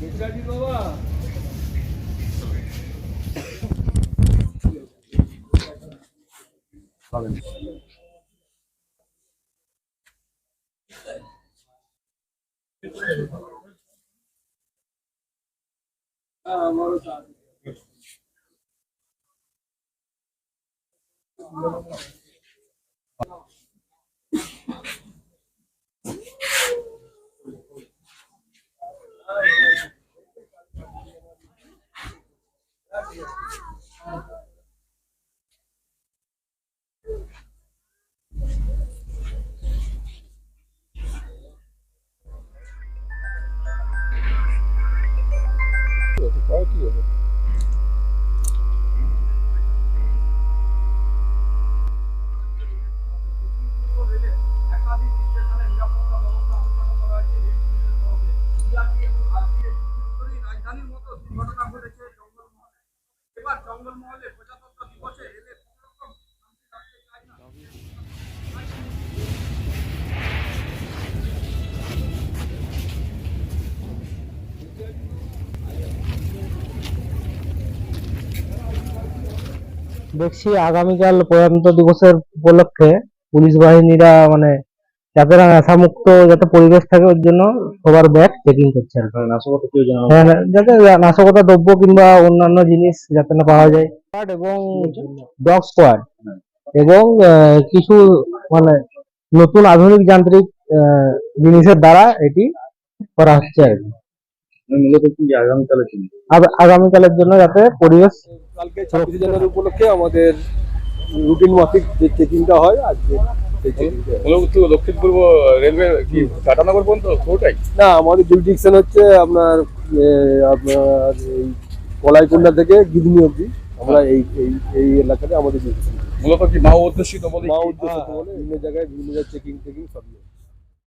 Güzel bir baba. Tabii. Ah, moros abi. প্রজাতন্ত্র দিবসে দেখছি আগামীকাল প্রজাতন্ত্র দিবসের উপলক্ষে পুলিশ বাহিনীরা মানে যাতে না নেশামুক্ত যাতে পরিবেশ থাকে ওর জন্য সবার ব্যাগ চেকিং করছে। আর নাশকতা হ্যাঁ, হ্যাঁ, যাতে নাশকতা দ্রব্য কিংবা অন্যান্য জিনিস যাতে না পাওয়া যায়। এবং ডগ স্কোয়াড এবং আহ, কিছু মানে নতুন আধুনিক যান্ত্রিক আহ, জিনিসের দ্বারা এটি করা হচ্ছে আর কি। মূলত কি আগামীকালে ছিল আগামীকালের জন্য যাতে পরিবেশ কালকে ছাব্বিশে জানুয়ারি উপলক্ষে আমাদের রুটিন মাফিক যে চেকিংটা হয় আজকে দক্ষিণ পূর্ব রেলওয়ে কি টাটানগর পর্যন্ত পুরোটাই না আমাদের জুরিডিকশন হচ্ছে আপনার আপনার এই কলাইকুন্ডা থেকে গিদনি অবধি। আমরা এই এই এই এলাকাতে আমাদের। মূলত কি মাও অধ্যুষিত বলে বিভিন্ন জায়গায় বিভিন্ন জায়গায় চেকিং টেকিং সব।